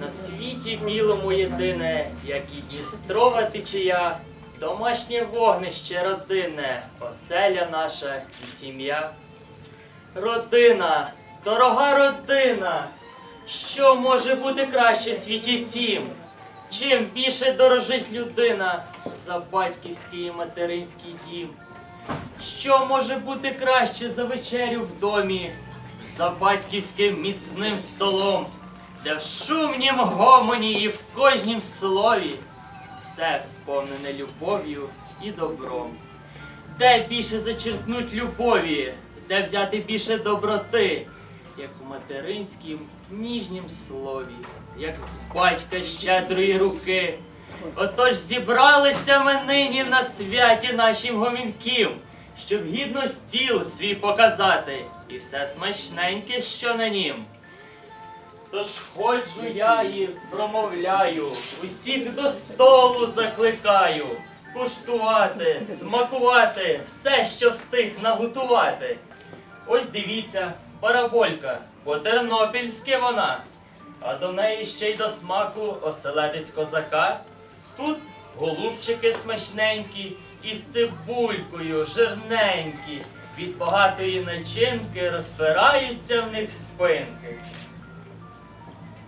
На світі білому єдине, як і Дністрова течія, домашнє вогнище родинне, оселя наша і сім'я. Родина, дорога родина, що може бути краще в світі цім? Чим більше дорожить людина за батьківський і материнський дім? Що може бути краще за вечерю в домі, за батьківським міцним столом, де в шумнім гомоні і в кожнім слові все сповнене любов'ю і добром. Де більше зачерпнуть любові, де взяти більше доброти, як у материнськім ніжнім слові, як з батька щедрої руки. Отож зібралися ми нині на святі нашим гомінків, щоб гідно стіл свій показати, і все смачненьке, що на нім. Тож ходжу я і промовляю, усіх до столу закликаю, куштувати, смакувати, все, що встиг наготувати. Ось дивіться, параболька, по-тернопільськи вона, а до неї ще й до смаку оселедець козака. Тут голубчики смачненькі, із цибулькою жирненькі, від багатої начинки розпираються в них спинки.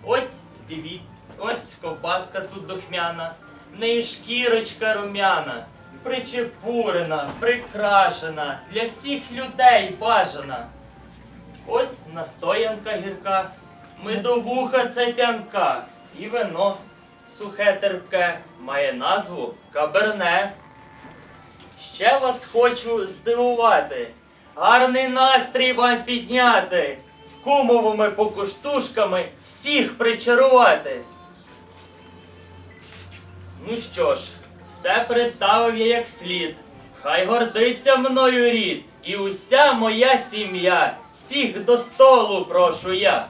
Ось дивіться, ось ковбаска тут духмяна, в неї шкірочка румяна, причепурена, прикрашена, для всіх людей бажана. Ось настоянка гірка, медовуха це п'янка, і вино сухе терпке, має назву каберне. Ще вас хочу здивувати, гарний настрій вам підняти, кумовими покуштушками всіх причарувати. Ну що ж, все представив я як слід. Хай гордиться мною рід, і уся моя сім'я, всіх до столу прошу я.